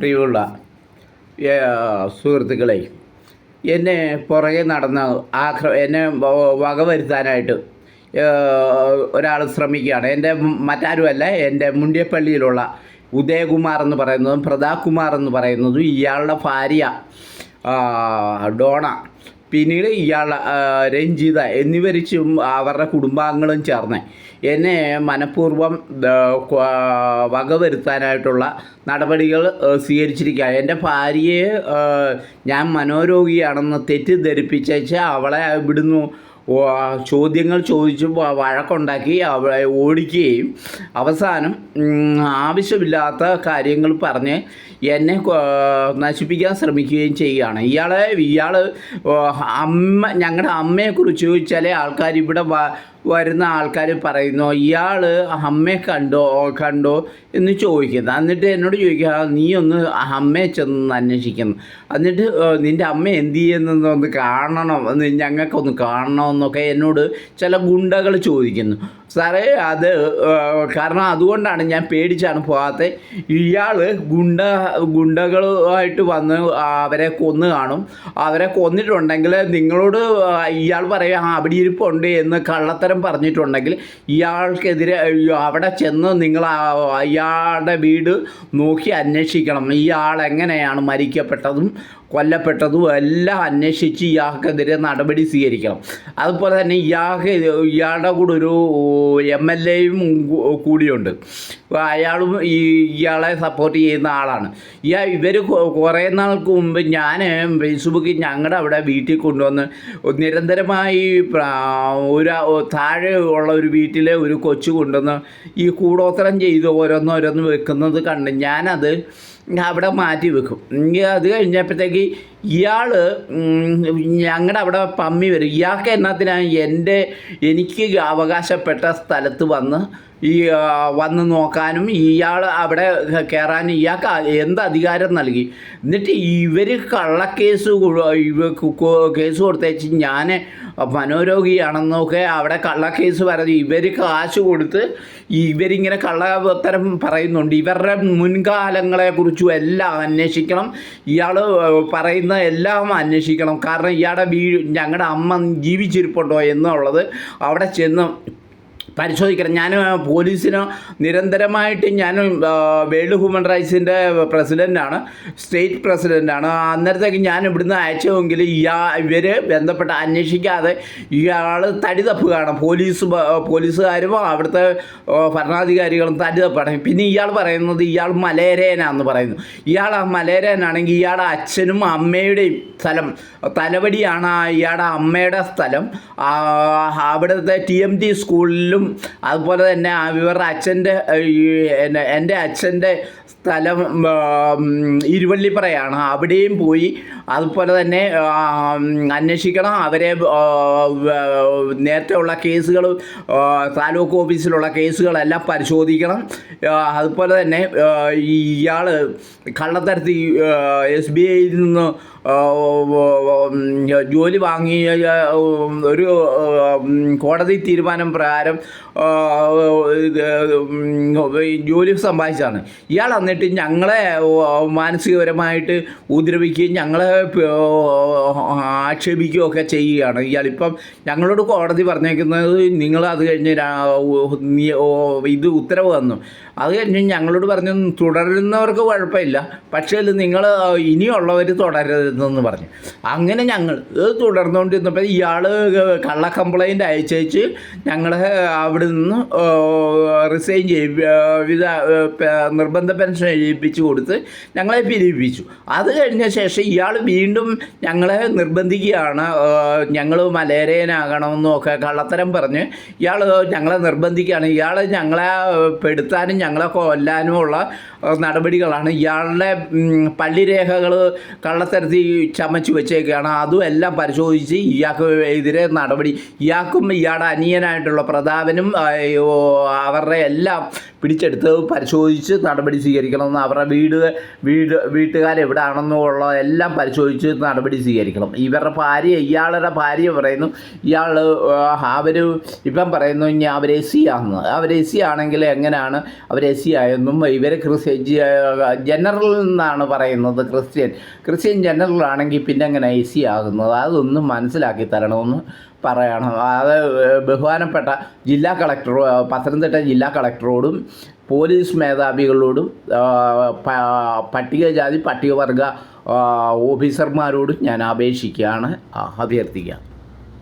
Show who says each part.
Speaker 1: പ്രിയമുള്ള സുഹൃത്തുക്കളെ എന്നെ പുറകെ നടന്ന് ആക്ര എന്നെ വകവരുത്താനായിട്ട് ഒരാൾ ശ്രമിക്കുകയാണ്. എന്റെ മറ്റാരുമല്ല എന്റെ മുണ്ടിയപ്പള്ളിയിലുള്ള ഉദയകുമാർ എന്ന് പറയുന്നതും പ്രതാപ് കുമാർ എന്ന് പറയുന്നതും ഇയാളുടെ ഭാര്യ ഡോണ. പിന്നീട് ഇയാൾ രഞ്ജിത എന്നിവരിച്ചും അവരുടെ കുടുംബാംഗങ്ങളും ചേർന്ന് എന്നെ മനഃപൂർവം വകവരുത്താനായിട്ടുള്ള നടപടികൾ സ്വീകരിച്ചിരിക്കുക എന്റെ ഭാര്യയെ ഞാൻ മനോരോഗിയാണെന്ന് തെറ്റിദ്ധരിപ്പിച്ചേച്ച് അവളെ ഇവിടുന്ന് ചോദ്യങ്ങൾ ചോദിച്ച് വഴക്കുണ്ടാക്കി അവളെ ഓടിക്കുകയും അവസാനം ആവശ്യമില്ലാത്ത കാര്യങ്ങൾ പറഞ്ഞ് എന്നെ നശിപ്പിക്കാൻ ശ്രമിക്കുകയും ചെയ്യുകയാണ്. ഇയാളെ ഇയാൾ അമ്മ ഞങ്ങളുടെ അമ്മയെക്കുറിച്ച് ചില ആൾക്കാർ ഇവിടെ വരുന്ന ആൾക്കാർ പറയുന്നു ഇയാൾ അമ്മയെ കണ്ടോ കണ്ടോ? എന്ന് ചോദിക്കുന്നു. എന്നിട്ട് എന്നോട് ചോദിക്കുക നീ ഒന്ന് അമ്മയെ ചെന്ന് അന്വേഷിക്കുന്നു എന്നിട്ട് നിന്റെ അമ്മ എന്ത് ചെയ്യുന്നതെന്ന് കാണണം എന്ന് ഞങ്ങൾക്കൊന്ന് കാണണമെന്നൊക്കെ എന്നോട് ചില ഗുണ്ടകൾ ചോദിക്കുന്നു. സാറേ അത് കാരണം അതുകൊണ്ടാണ് ഞാൻ പേടിച്ചാണ് പോകാത്തത് ഇയാൾ ഗുണ്ട ഗുണ്ടകളുമായിട്ട് വന്ന് അവരെ കൊന്നു കാണും. അവരെ കൊന്നിട്ടുണ്ടെങ്കിൽ നിങ്ങളോട് ഇയാൾ പറയാം "ആ, അവിടെ ഇരിപ്പുണ്ട് എന്ന് കള്ളത്തരം പറഞ്ഞിട്ടുണ്ടെങ്കിൽ ഇയാൾക്കെതിരെ അവിടെ ചെന്ന് നിങ്ങൾ ഇയാളുടെ വീട് നോക്കി അന്വേഷിക്കണം. ഇയാൾ എങ്ങനെയാണ് മരിക്കപ്പെട്ടതും കൊല്ലപ്പെട്ടതും എല്ലാം അന്വേഷിച്ച് ഇയാൾക്കെതിരെ നടപടി സ്വീകരിക്കണം. അതുപോലെ തന്നെ ഇയാൾക്ക് ഇയാളുടെ കൂടെ ഒരു എം എൽ എയും കൂടിയുണ്ട്. അയാളും ഈ ഇയാളെ സപ്പോർട്ട് ചെയ്യുന്ന ആളാണ്. ഇയാൾ ഇവർ കുറേ നാൾക്ക് മുമ്പ് ഞാൻ ഫേസ്ബുക്കിൽ ഞങ്ങളുടെ അവിടെ വീട്ടിൽ കൊണ്ടുവന്ന് നിരന്തരമായി ഒരു താഴെ ഉള്ള ഒരു വീട്ടിലെ ഒരു കൊച്ചു കൊണ്ടുവന്ന് ഈ കൂടോത്തരം ചെയ്ത് ഓരോന്നോരോന്ന് വെക്കുന്നത് കണ്ട് ഞാനത് അവിടെ മാറ്റി വെക്കും. അത് കഴിഞ്ഞപ്പോഴത്തേക്ക് ഇയാൾ ഞങ്ങളുടെ അവിടെ പമ്മി വരും. ഇയാൾക്ക് എന്നത്തിനാണ് എന്റെ എനിക്ക് അവകാശപ്പെട്ട സ്ഥലത്ത് വന്ന് ഈ വന്ന് നോക്കാനും ഇയാൾ അവിടെ കയറാനും ഇയാൾക്ക് എന്ത് അധികാരം നൽകി? എന്നിട്ട് ഇവർ കള്ളക്കേസ് കേസ് കൊടുത്തേച്ച് ഞാൻ മനോരോഗിയാണെന്നൊക്കെ അവിടെ കള്ളക്കേസ് പറഞ്ഞു ഇവർ കാശ് കൊടുത്ത് ഇവരിങ്ങനെ കള്ളത്തരം പറയുന്നുണ്ട്. ഇവരുടെ മുൻകാലങ്ങളെക്കുറിച്ചും എല്ലാം അന്വേഷിക്കണം. ഇയാൾ പറയുന്ന എല്ലാം അന്വേഷിക്കണം. കാരണം ഇയാളുടെ വീ ഞങ്ങളുടെ അമ്മ ജീവിച്ചിരിപ്പുണ്ടോ എന്നുള്ളത് അവിടെ ചെന്ന് പരിശോധിക്കണം. ഞാൻ പോലീസിന് നിരന്തരമായിട്ട് ഞാൻ വേൾഡ് ഹ്യൂമൻ റൈറ്റ്സിന്റെ പ്രസിഡന്റാണ് സ്റ്റേറ്റ് പ്രസിഡന്റാണ് അന്നേരത്തേക്ക് ഞാൻ ഇവിടുന്ന് അയച്ചെങ്കിൽ ഇയാ ഇവർ ബന്ധപ്പെട്ട് അന്വേഷിക്കാതെ ഇയാൾ തടി തപ്പുകയാണ് പോലീസ് പോലീസുകാരും അവിടുത്തെ ഭരണാധികാരികളും തടി തപ്പാണ് പിന്നെ ഇയാൾ പറയുന്നത് ഇയാൾ മലേരേനാന്ന് പറയുന്നു. ഇയാൾ ആ മലേരേനാണെങ്കിൽ ഇയാളുടെ അച്ഛനും അമ്മയുടെയും സ്ഥലം തലവടിയാണ് ഇയാളുടെ അമ്മയുടെ സ്ഥലം. അവിടുത്തെ ടി എം ടി സ്കൂളിലും അതുപോലെ തന്നെ ഇവരുടെ അച്ഛന്റെ എന്റെ അച്ഛന്റെ സ്ഥലം ഇരുവള്ളിപ്പറയാണ്. അവിടെയും പോയി അതുപോലെ തന്നെ അന്വേഷിക്കണം. അവരെ നേരത്തെ ഉള്ള കേസുകൾ താലൂക്ക് ഓഫീസിലുള്ള കേസുകളെല്ലാം പരിശോധിക്കണം. അതുപോലെ തന്നെ ഇയാൾ കള്ളത്തരത്തി എസ് ബി ഐയിൽ നിന്ന് ജോലി വാങ്ങിയ ഒരു കോടതി തീരുമാനം പ്രകാരം ജോലി സമ്പാദിച്ചതാണ്. ഇയാൾ എന്നിട്ട് ഞങ്ങളെ മാനസികപരമായിട്ട് ഉപദ്രവിക്കുകയും ഞങ്ങളെ ആക്ഷേപിക്കുകയും ഒക്കെ ചെയ്യുകയാണ്. ഇയാളിപ്പം ഞങ്ങളോട് കോടതി പറഞ്ഞേക്കുന്നത് നിങ്ങൾ അത് കഴിഞ്ഞ് ഇത് ഉത്തരവ് തന്നു. അത് കഴിഞ്ഞ് ഞങ്ങളോട് പറഞ്ഞു തുടരുന്നവർക്ക് കുഴപ്പമില്ല. പക്ഷേ നിങ്ങൾ ഇനിയുള്ളവർ തുടരരുതെന്ന് പറഞ്ഞു. അങ്ങനെ ഞങ്ങൾ ഇത് തുടർന്നുകൊണ്ടിരുന്നപ്പോൾ ഇയാൾ കള്ള കംപ്ലൈന്റ് അയച്ചേച്ച് ഞങ്ങളെ അവിടെ നിന്ന് റിസൈൻ ചെയ്യ വിധ നിർബന്ധ പെൻഷൻ എഴുതിപ്പിച്ച് കൊടുത്ത് ഞങ്ങളെ പിരിപ്പിച്ചു അത് കഴിഞ്ഞ ശേഷം ഇയാൾ വീണ്ടും ഞങ്ങളെ നിർബന്ധിക്കുകയാണ്. ഞങ്ങൾ മലേറിയനാകണമെന്നൊക്കെ കള്ളത്തരം പറഞ്ഞ് ഇയാൾ ഞങ്ങളെ നിർബന്ധിക്കുകയാണ്. ഇയാൾ ഞങ്ങളെ പെടുത്താനും ഞങ്ങളെ കൊല്ലാനുമുള്ള നടപടികളാണ്. ഇയാളുടെ പള്ളി പള്ളിരേഖകൾ കള്ളത്തരത്തിൽ ചമച്ചു വെച്ചേക്കുകയാണ് അതും എല്ലാം പരിശോധിച്ച് ഇയാൾക്ക് എതിരെ നടപടി. ഇയാൾക്കും ഇയാളുടെ അനിയനായിട്ടുള്ള പ്രതാപനും അയ്യോ അവരുടെ എല്ലാം പിടിച്ചെടുത്ത് പരിശോധിച്ച് നടപടി സ്വീകരിക്കണമെന്ന് അവരുടെ വീട് വീട് വീട്ടുകാരെവിടാണെന്നുള്ള എല്ലാം പരിശോധിച്ച് നടപടി സ്വീകരിക്കണം. ഇവരുടെ ഭാര്യ ഇയാളുടെ ഭാര്യ പറയുന്നു ഇയാൾ അവർ ഇപ്പം പറയുന്നു ഇനി അവർ എസ് സി ആണെന്ന്. അവർ എസ് സി ആണെങ്കിൽ എങ്ങനെയാണ്? അവർ എസ് സി ആയെന്നും ഇവർ ക്രിസ്ത്യ ജനറൽ എന്നാണ് പറയുന്നത് ക്രിസ്ത്യൻ. ക്രിസ്ത്യൻ ജനറൽ ആണെങ്കിൽ പിന്നെ എങ്ങനെ എസ് സി ആകുന്നത്? അതൊന്നും മനസ്സിലാക്കി തരണമെന്ന് പറയണം. അത് ബഹുമാനപ്പെട്ട ജില്ലാ കളക്ടറോ പത്തനംതിട്ട ജില്ലാ കളക്ടറോടും പോലീസ് മേധാവികളോടും പട്ടികജാതി പട്ടികവർഗ ഓഫീസർമാരോടും ഞാൻ അപേക്ഷിക്കുകയാണ് അഭ്യർത്ഥിക്കുക